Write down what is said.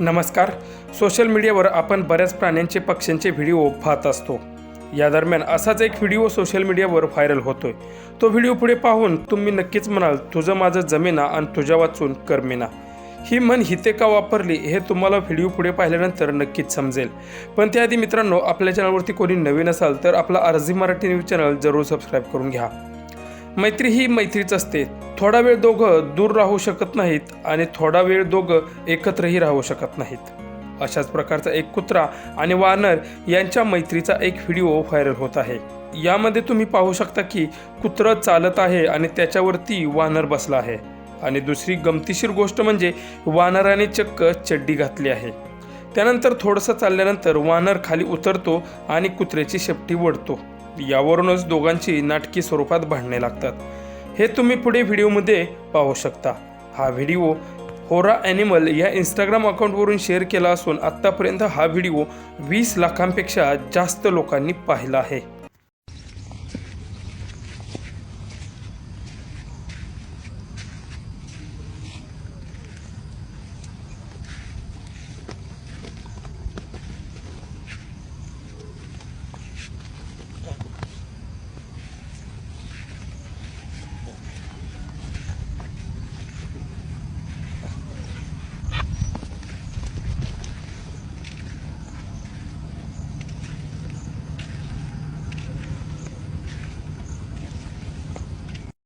नमस्कार. सोशल मीडियावर आपण बऱ्याच प्राण्यांचे पक्ष्यांचे व्हिडिओ पाहत असतो. या दरम्यान असाच एक व्हिडिओ सोशल मीडियावर व्हायरल होतोय. तो व्हिडिओ पुढे पाहून तुम्ही नक्कीच म्हणाल तुझं माझं जमेना आणि तुझ्या वाचून करमेना. ही म्हण हिते का वापरली हे तुम्हाला व्हिडिओ पुढे पाहिल्यानंतर नक्कीच समजेल. पण त्याआधी मित्रांनो आपल्या चॅनलवरती कोणी नवीन असाल तर आपला अर्जी मराठी न्यूज चॅनल जरूर सबस्क्राईब करून घ्या. मैत्री ही मैत्रीच असते. थोडा वेळ दोघं दूर राहू शकत नाहीत आणि थोडा वेळ दोघं एकत्रही राहू शकत नाहीत. अशाच प्रकारचा एक कुत्रा आणि वानर यांच्या मैत्रीचा एक व्हिडिओ व्हायरल होत आहे. यामध्ये तुम्ही पाहू शकता की कुत्रं चालत आहे आणि त्याच्यावरती वानर बसला आहे. आणि दुसरी गमतीशीर गोष्ट म्हणजे वानराने चक्क चड्डी घातली आहे. त्यानंतर थोडंसं चालल्यानंतर वानर खाली उतरतो आणि कुत्र्याची शेपटी ओढतो. यावरूनच दोघांची नाटकी स्वरूपात भांडणे लागतात. हे तुम्ही पुढे व्हिडिओमध्ये पाहू शकता. हा व्हिडिओ होरा ॲनिमल या इंस्टाग्राम अकाउंटवरून शेअर केला असून आत्तापर्यंत हा व्हिडिओ वीस लाखांपेक्षा जास्त लोकांनी पाहिला आहे.